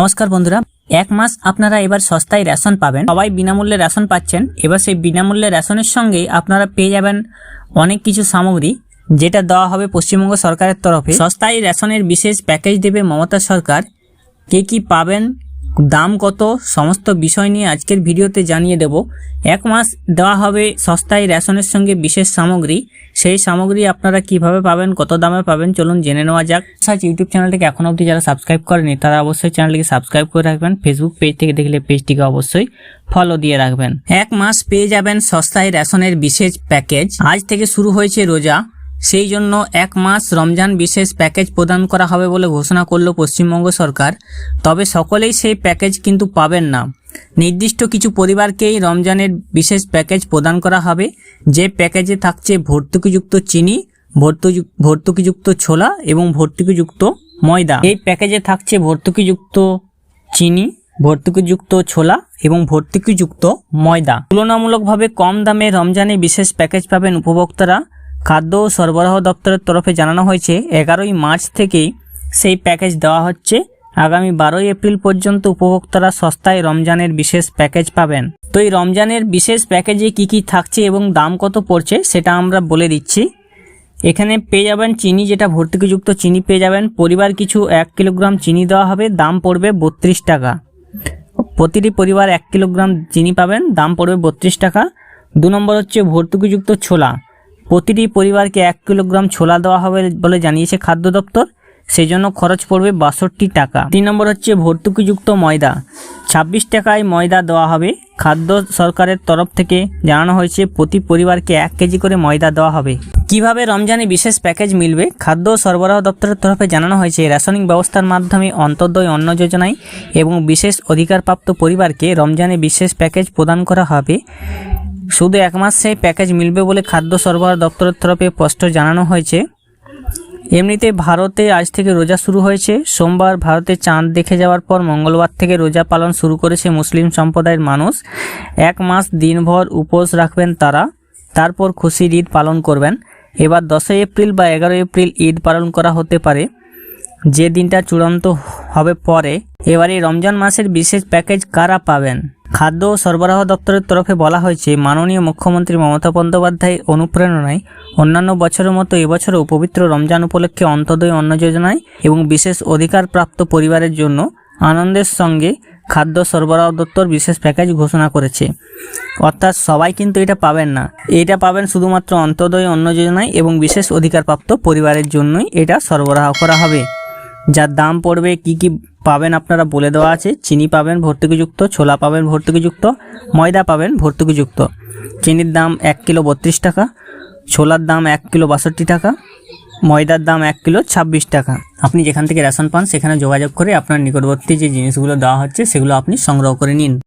নমস্কার বন্ধুরা, এক মাস আপনারা এবার সস্তায় রেশন পাবেন। সবাই বিনামূল্যে রেশন পাচ্ছেন। এবার সেই বিনামূল্যে রেশনের সঙ্গে আপনারা পেয়ে যাবেন অনেক কিছু সামগ্রী, যেটা দেওয়া হবে পশ্চিমবঙ্গ সরকারের তরফে। সস্তায় রেশনের বিশেষ প্যাকেজ দেবে মমতা সরকার। কে কি পাবেন দাম কত, সমস্ত বিষয় নিয়ে আজকের ভিডিওতে জানিয়ে দেব। এক মাস দেওয়া হবে সস্তায় রেশনের সঙ্গে বিশেষ সামগ্রী। সেই সামগ্রী আপনারা কীভাবে পাবেন, কত দামে পাবেন, চলুন জেনে নেওয়া যাক। সার্চ ইউটিউব চ্যানেলটিকে এখনও অবধি যারা সাবস্ক্রাইব করেনি, তারা অবশ্যই চ্যানেলটিকে সাবস্ক্রাইব করে রাখবেন। ফেসবুক পেজ থেকে দেখলে পেজটিকে অবশ্যই ফলো দিয়ে রাখবেন। এক মাস পেয়ে যাবেন সস্তায় রেশনের বিশেষ প্যাকেজ। আজ থেকে শুরু হয়েছে রোজা। সেই জন্য এক মাস রমজান বিশেষ প্যাকেজ প্রদান করা হবে বলে ঘোষণা করল পশ্চিমবঙ্গ সরকার। তবে সকলেই সেই প্যাকেজ কিন্তু পাবেন না। নির্দিষ্ট কিছু পরিবারকেই রমজানের বিশেষ প্যাকেজ প্রদান করা হবে। যে প্যাকেজে থাকছে ভর্তুকিযুক্ত চিনি ভর্তুকিযুক্ত ছোলা এবং ভর্তুকিযুক্ত ময়দা। এই প্যাকেজে থাকছে ভর্তুকিযুক্ত চিনি, ভর্তুকিযুক্ত ছোলা এবং ভর্তুকিযুক্ত ময়দা। তুলনামূলকভাবে কম দামে রমজানে বিশেষ প্যাকেজ পাবেন উপভোক্তারা। খাদ্য ও সরবরাহ দপ্তরের তরফে জানানো হয়েছে, এগারোই মার্চ থেকেই সেই প্যাকেজ দেওয়া হচ্ছে। আগামী বারোই এপ্রিল পর্যন্ত উপভোক্তারা সস্তায় রমজানের বিশেষ প্যাকেজ পাবেন। তো এই রমজানের বিশেষ প্যাকেজে কি কি থাকছে এবং দাম কত পড়ছে সেটা আমরা বলে দিচ্ছি। এখানে পেয়ে যাবেন চিনি, যেটা ভর্তুকিযুক্ত চিনি পেয়ে যাবেন। পরিবার কিছু এক কিলোগ্রাম চিনি দেওয়া হবে, দাম পড়বে বত্রিশ টাকা। প্রতিটি পরিবার এক কিলোগ্রাম চিনি পাবেন, দাম পড়বে বত্রিশ টাকা। দু নম্বর হচ্ছে ভর্তুকিযুক্ত ছোলা। প্রতিটি পরিবারকে এক কিলোগ্রাম ছোলা দেওয়া হবে বলে জানিয়েছে খাদ্য দপ্তর। সেই জন্য খরচ পড়বে বাষট্টি টাকা। তিন নম্বর হচ্ছে ভর্তুকিযুক্ত ময়দা। ছাব্বিশ টাকায় ময়দা দেওয়া হবে। খাদ্য সরকারের তরফ থেকে জানানো হয়েছে প্রতি পরিবারকে এক কেজি করে ময়দা দেওয়া হবে। কীভাবে রমজানে বিশেষ প্যাকেজ মিলবে? খাদ্য সরবরাহ দপ্তরের তরফে জানানো হয়েছে রেশনিং ব্যবস্থার মাধ্যমে অন্তর্দয় অন্ন যোজনায় এবং বিশেষ অধিকারপ্রাপ্ত পরিবারকে রমজানে বিশেষ প্যাকেজ প্রদান করা হবে। শুধু এক মাস সেই প্যাকেজ মিলবে বলে খাদ্য সরবরাহ দপ্তরের তরফে স্পষ্ট জানানো হয়েছে। এমনিতে ভারতে আজ থেকে রোজা শুরু হয়েছে। সোমবার ভারতে চাঁদ দেখে যাওয়ার পর মঙ্গলবার থেকে রোজা পালন শুরু করেছে মুসলিম সম্প্রদায়ের মানুষ। এক মাস দিনভর উপোস রাখবেন তারা। তারপর খুশির ঈদ পালন করবেন। এবার দশই এপ্রিল বা এগারোই এপ্রিল ঈদ পালন করা হতে পারে। যে দিনটা চূড়ান্ত হবে পরে এবার রমজান মাসের বিশেষ প্যাকেজ কারা পাবেন? খাদ্য ও সরবরাহ দপ্তরের তরফে বলা হয়েছে, মাননীয় মুখ্যমন্ত্রী মমতা বন্দ্যোপাধ্যায় অনুপ্রেরণায় অন্যান্য বছরের মতো এবছরও পবিত্র রমজান উপলক্ষে অন্তদয় অন্ন যোজনায় এবং বিশেষ অধিকারপ্রাপ্ত পরিবারের জন্য আনন্দের সঙ্গে খাদ্য সরবরাহ দপ্তর বিশেষ প্যাকেজ ঘোষণা করেছে। অর্থাৎ সবাই কিন্তু এটা পাবেন না। এটা পাবেন শুধুমাত্র অন্তদয় অন্ন যোজনায় এবং বিশেষ অধিকারপ্রাপ্ত পরিবারের জন্যই এটা সরবরাহ করা হবে। যার দাম পড়বে কি কি পাবেন আপনারা বলে দেওয়া আছে, চিনি পাবেন ভর্তুকিযুক্ত, ছোলা পাবেন ভর্তুকিযুক্ত, ময়দা পাবেন ভর্তুকিযুক্ত। চিনির দাম এক কিলো বত্রিশ টাকা, ছোলার দাম এক কিলো বাষট্টি টাকা, ময়দার দাম এক কিলো ছাব্বিশ টাকা। আপনি যেখান থেকে রেশন পান, সেখানে যোগাযোগ করে আপনার নিকটবর্তী যে জিনিসগুলো দেওয়া হচ্ছে, সেগুলো আপনি সংগ্রহ করে নিন।